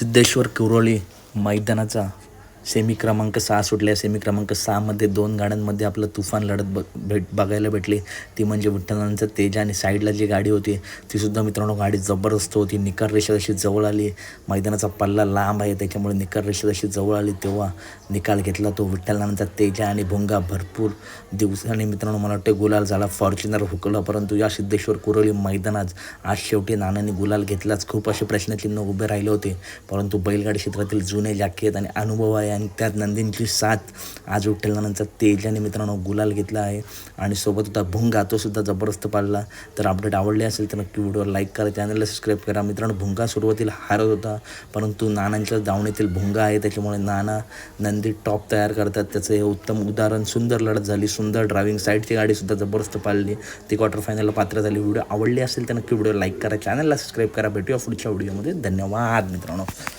Siddheshwar कुरोळी मैदानाचा semi क्रमांक सहा सुटल्या. सेमी क्रमांक सहामध्ये दोन गाड्यांमध्ये आपलं तुफान लढत ब भेट बघायला भेटली. ती म्हणजे विठ्ठलांचं तेज आणि साईडला जी गाडी होती तीसुद्धा मित्रांनो गाडी जबरदस्त होती. निकार रेषा जशी जवळ आली मैदानाचा पल्ला लांब आहे त्याच्यामुळे निकार रेषा जशी जवळ आली तेव्हा निकाल घेतला तो विठ्ठलांचा तेजा आणि भुंगा. भरपूर दिवसांनी मित्रांनो मला वाटतं गुलाल झाला. फॉर्च्युनर हुकलं परंतु या सिद्धेश्वर कुरोली मैदानात आज शेवटी नानाने गुलाल घेतलाच. खूप असे प्रश्नचिन्ह उभे राहिले होते परंतु बैलगाडी क्षेत्रातील जुने जाकेत आणि अनुभव आहे आणि त्यात नंदींची साथ आज विठ्ठलांचा तेजाने मित्रांनो गुलाल घेतला आहे. आणि सोबत होता भुंगा तोसुद्धा जबरदस्त पाळला. तर अपडेट आवडले असेल तर नक्की व्हिडिओ लाईक करा चॅनलला सबस्क्राईब करा. मित्रांनो भुंगा सुरुवातीला हारत होता परंतु नानांच्या दावणीतील भुंगा आहे. त्याच्यामुळे नाना नंदी टॉप तयार करतात. त्याचं हे उत्तम उदाहरण सुंदर लढत झाली. सुंदर ड्रायव्हिंग साईडची गाडीसुद्धा जबरदस्त पाडली ती क्वार्टर फायनलला पात्र झाली. व्हिडिओ आवडली असेल तर नक्की व्हिडिओ लाईक करा चॅनलला सबस्क्राईब करा. भेटूया पुढच्या व्हिडिओमध्ये. धन्यवाद मित्रांनो.